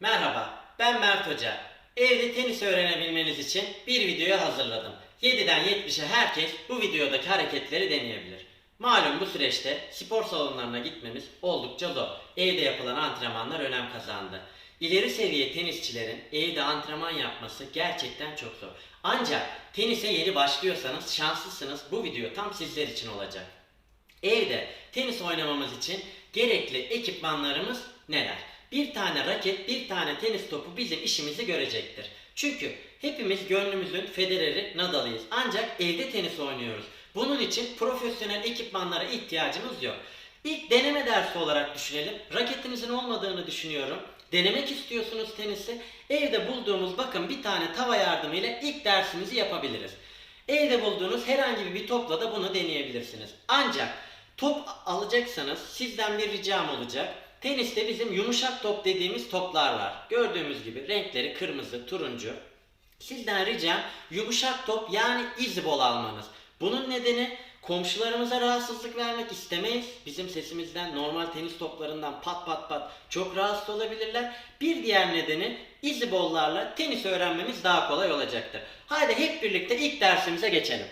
Merhaba, ben Mert Hoca. Evde tenis öğrenebilmeniz için bir video hazırladım. 7'den 70'e herkes bu videodaki hareketleri deneyebilir. Malum bu süreçte spor salonlarına gitmemiz oldukça zor. Evde yapılan antrenmanlar önem kazandı. İleri seviye tenisçilerin evde antrenman yapması gerçekten çok zor. Ancak tenise yeni başlıyorsanız şanslısınız. Bu video tam sizler için olacak. Evde tenis oynamamız için gerekli ekipmanlarımız neler? Bir tane raket, bir tane tenis topu bizim işimizi görecektir. Çünkü hepimiz gönlümüzün Federer'i, Nadal'ıyız. Ancak evde tenis oynuyoruz. Bunun için profesyonel ekipmanlara ihtiyacımız yok. İlk deneme dersi olarak düşünelim. Raketinizin olmadığını düşünüyorum. Denemek istiyorsunuz tenisi. Evde bulduğumuz bakın bir tane tava yardımıyla ilk dersimizi yapabiliriz. Evde bulduğunuz herhangi bir topla da bunu deneyebilirsiniz. Ancak top alacaksanız sizden bir ricam olacak. Teniste bizim yumuşak top dediğimiz toplar var. Gördüğümüz gibi renkleri kırmızı, turuncu. Sizden ricam yumuşak top yani izbol almanız. Bunun nedeni komşularımıza rahatsızlık vermek istemeyiz. Bizim sesimizden normal tenis toplarından pat pat pat çok rahatsız olabilirler. Bir diğer nedeni izibollarla tenis öğrenmemiz daha kolay olacaktır. Haydi hep birlikte ilk dersimize geçelim.